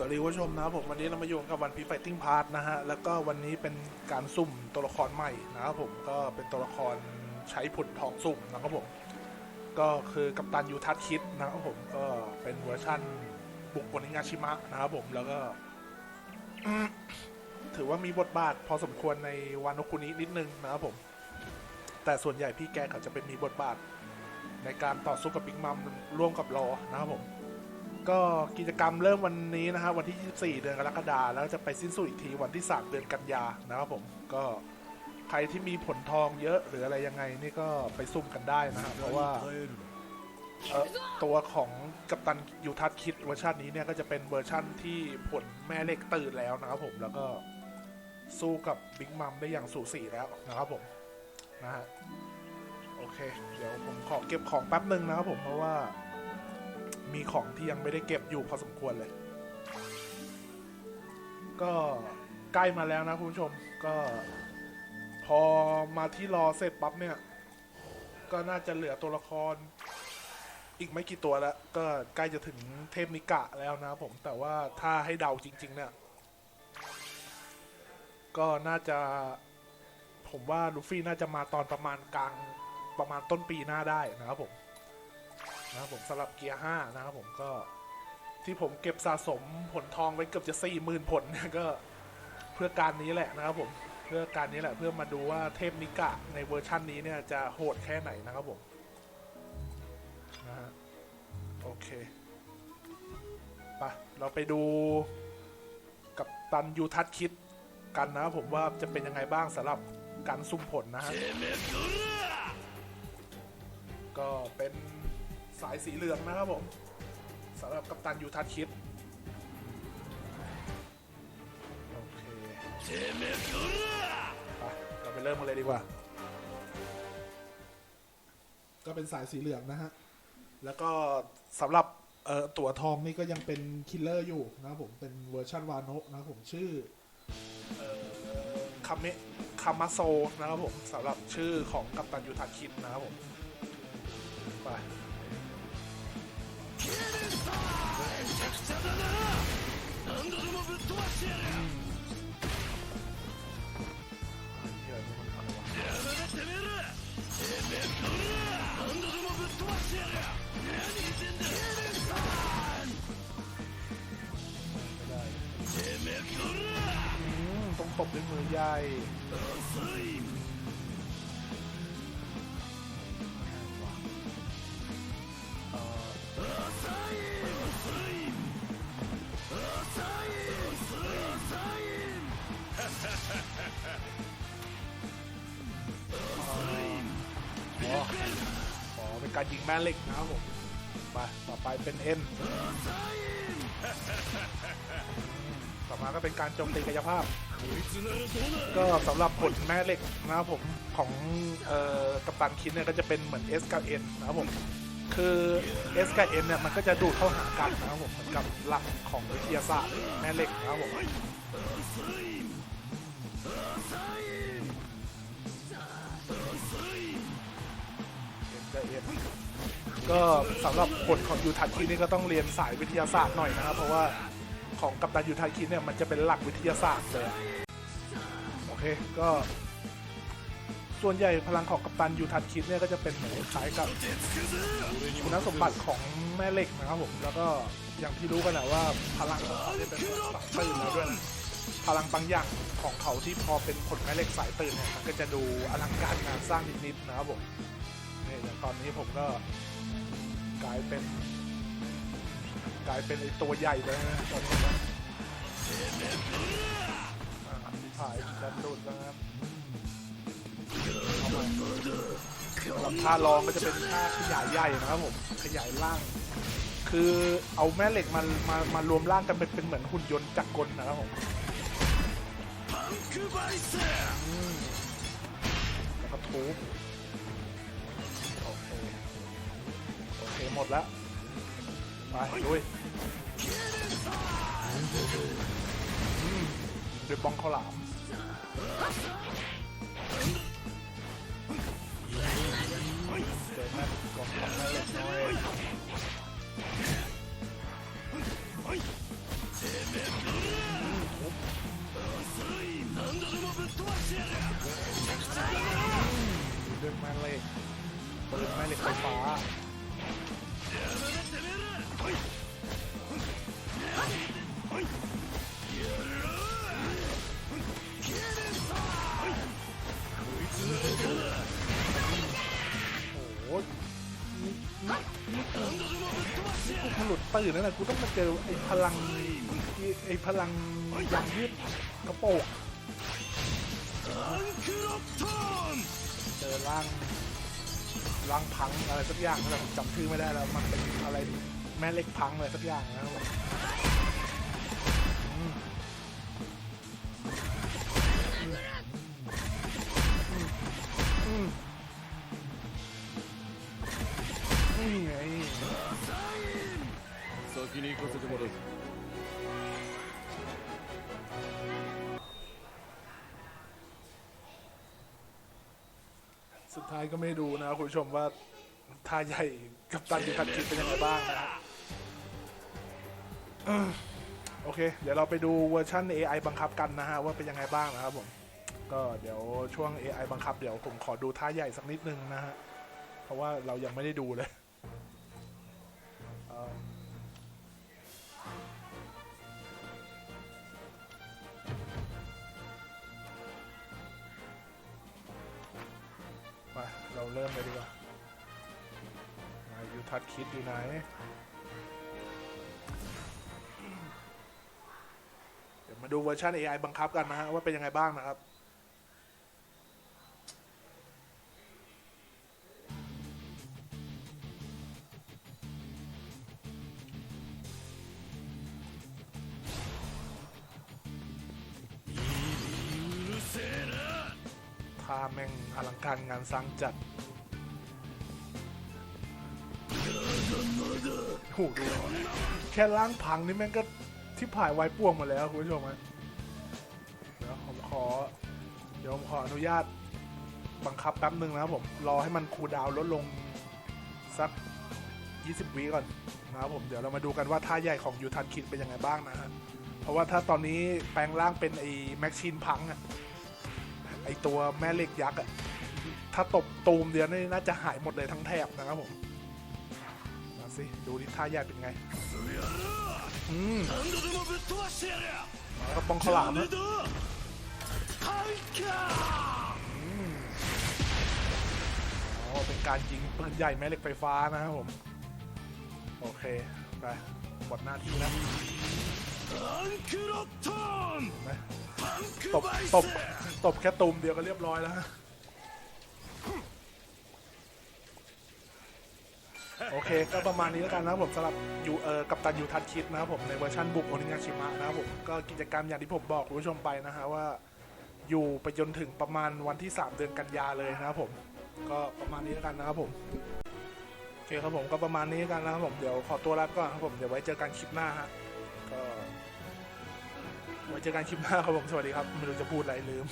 สวัสดีผู้ชมนะครับผมวันนี้เรามาอยู่กับวันพีไฟติ้งพาร์ทนะฮะแล้วก็วันนี้เป็นการสุ่มตัวละครใหม่นะครับผมก็เป็นตัวละครใช้ผลทองสุ่มนะครับผมก็คือกัปตันยูทัศคิดนะครับผมก็เป็นเวอร์ชั่นบุกบนนิงาชิมะนะครับผมแล้วก็ ถือว่ามีบทบาทพอสมควรในวานโนคุนินิดนึงนะครับผม แต่ส่วนใหญ่พี่แกเขาจะเป็นมีบทบาทในการต่อสู้กับบิ๊กมัมร่วมกับรอนะครับผม ก็กิจกรรมเริ่มวันนี้นะครับวันที่ 24 เดือนกรกฎาคมแล้วจะไปสิ้นสุดอีกทีวันที่ 3 เดือนกันยานะครับผมก็ใครที่มีผลทองเยอะหรืออะไรยังไงนี่ก็ไปซุ่มกันได้นะครับเพราะว่าเอ่อตัวของกัปตันยูทัศคิดเวอร์ชันนี้เนี่ยก็จะเป็นเวอร์ชันที่ผลแม่เหล็กตื่นแล้วนะครับผมแล้วก็สู้กับบิ๊กมัมได้อย่างสูสีแล้วนะครับผมนะฮะโอเค เดี๋ยวผมขอเก็บของแป๊บหนึ่งนะครับผมเพราะว่า มีของที่ยังไม่ได้เก็บอยู่พอสมควรเลย ก็ใกล้มาแล้วนะคุณผู้ชมก็ พอมาที่รอเสร็จปั๊บเนี่ย ก็น่าจะเหลือตัวละคร อีกไม่กี่ตัวแล้ว ก็ใกล้จะถึงเทพนิกะแล้วนะผมแต่ว่าถ้าให้เดาจริง ๆ เนี่ย ก็น่าจะ ผมว่าลูฟี่น่าจะมาตอนประมาณกลางประมาณต้นปีหน้าได้นะครับผม นะครับผมสำหรับเกียร์5นะครับผมก็ที่ผมเก็บสะสมผลทองไว้เกือบจะ4 0,000ผลเนี่ยก็เพื่อการนี้แหละนะครับผมเพื่อการนี้แหละเพื่อมาดูว่าเทพนิกะในเวอร์ชั่นนี้เนี่ยจะโหดแค่ไหนนะครับผมนะฮะโอเคไปเราไปดูกับตันยูทัศคิดกันนะครับผมว่าจะเป็นยังไงบ้างสำหรับการสุ่มผลนะฮะก็เป็น สายสีเหลืองนะครับผมสำหรับกัปตันยูทัศคิดโอเคไปเราไปเริ่มกันเลยดีกว่า ก็เป็นสายสีเหลืองนะฮะ แล้วก็สำหรับเอ่อตัวทองนี่ก็ยังเป็นคิลเลอร์อยู่นะครับผมเป็นเวอร์ชันวาโนะนะครับผมชื่อเอ่อคาเมคามาโซนะครับผมสำหรับชื่อของกัปตันยูทัศคิดนะครับผม ไป อืมต้องตบด้วยมือใหญ่ อ๋อเป็นการยิงแม่เหล็กนะครับผมไปต่อไปเป็นเอ็นต่อมาก็เป็นการโจมตีกายภาพ ก็สำหรับผลแม่เหล็กนะครับผมของเอ่อกัปตันคิดเนี่ยก็จะเป็นเหมือน S กับ N นะครับผมคือ S กับ N เนี่ยมันก็จะดูดเข้าหากันนะครับผมเหมือนกับหลักของวิทยาศาสตร์แม่เหล็กนะครับผม ก็สำหรับผลของยูทันคินี่ก็ต้องเรียนสายวิทยาศาสตร์หน่อยนะครับ เพราะว่าของกัปตันยูทันคิเนี่ยมันจะเป็นหลักวิทยาศาสตร์เลยโอเคก็ส่วนใหญ่พลังของกัปตันยูทันคิดเนี่ยก็จะเป็นเหมือนคล้ายกับคุณสมบัติของแม่เหล็กนะครับผมแล้วก็อย่างที่รู้กันนะว่าพลังของเขาเนี่ยเป็นสายตื่นแล้วด้วยนพลังบางอย่างของเขาที่พอเป็นผลแม่เหล็กสายตื่นเนี่ยมันก็จะดูอลังการงานสร้างนิดๆนะครับผม นี่อย่างตอนนี้ผมก็กลายเป็น กลายเป็นไอตัวใหญ่เลยนะตอนนี้นะถ่ายดันดูดนะครับเอามาสำหรับท่ารองก็จะเป็นท่าขยายใหญ่นะครับผมขยายล่าง คือเอาแม่เหล็กมามามารวมร่างกันเป็นเป็นเหมือนหุ่นยนต์จักรกลนะครับผมอืมแล้วก็ทุบ หมดแล้ว ไปลุยดือบบ้องเขาหลามเจงแม่เลยดินแม่เลยกปืนม่เล็ไฟฟ้า กูนี่กูผลุดตื่นนั่นแหละกูต้องมาเจอไอ้พลังไอ้พลังยางยืดกระโปงเจอร่างร่างพังอะไรสักอย่างนั่นแหละผมจำชื่อไม่ได้แล้วมันเป็นอะไรแม่เล็กพังอะไรสักอย่างนะครับ 先に行かせてもらうぞ สุดท้ายก็ไม่ดูนะคุณผู้ชมว่าท่าใหญ่กับตันดิคันคิดเป็นยังไงบ้างนะฮะเอิ่มโอเค เดี๋ยวเราไปดูเวอร์ชัน AI บังคับกันนะฮะว่าเป็นยังไงบ้างนะครับผม ก็เดี๋ยวช่วง AI บังคับเดี๋ยวผมขอดูท่าใหญ่สักนิดนึงนะฮะ เพราะว่าเรายังไม่ได้ดูเลย เราเริ่มเลยดีกว่าไหนยูทัดคิดอยู่ไหนเดี๋ยวมาดูเวอร์ชัน AI บังคับกันนะฮะ ว่าเป็นยังไงบ้างนะครับท่าแม่งอลังการงานสร้างจัด หดูแค่ล้างพังนี่แม่งก็ที่ผ่ายไวป่วงหมดแล้วคุณผู้ชมฮะเดี๋ยวผมขอ เดี๋ยวผมขออนุญาตบังคับแป๊บหนึ่งนะครับผมรอให้มันคูลดาวน์ลดลงสัก 20 วิก่อนนะครับผมเดี๋ยวเรามาดูกันว่าท่าใหญ่ของยูทันคิดเป็นยังไงบ้างนะฮะเพราะว่าถ้าตอนนี้แปลงร่างเป็นไอ้แม็กชินพังอะไอตัวแม่เหล็กยักษ์อะถ้าตบตูมเดียวนี่น่าจะหายหมดเลยทั้งแถบนะครับผม สิ ดูดิท่าใหญ่เป็นไง อืมกระปองขลามนะอ๋อเป็นการยิงปืนใหญ่แม่เหล็กไฟฟ้านะครับผม โอเค ไปหมดหน้าที่แล้วตบ ตบ ตบแค่ตุ่มเดียวก็เรียบร้อยแล้ว โอเค ก็ประมาณนี้แล้วกันนะครับผมสำหรับยูเออกับตันยูทัดคิดนะครับผมในเวอร์ชันบุกโอนิงาชิมะนะครับผมก็กิจกรรมอย่างที่ผมบอกคุณผู้ชมไปนะฮะว่า อยู่ไปจนถึงประมาณวันที่ 3 เดือนกันยาเลยนะครับผม ก็ประมาณนี้แล้วกันนะครับผมโอเคครับผมก็ประมาณนี้แล้วกันนะครับผมเดี๋ยวขอตัวลาไปก่อนครับผมเดี๋ยวไว้เจอกันคลิปหน้าฮะก็ไว้เจอกันคลิปหน้าครับผมสวัสดีครับไม่รู้จะพูดอะไรลืม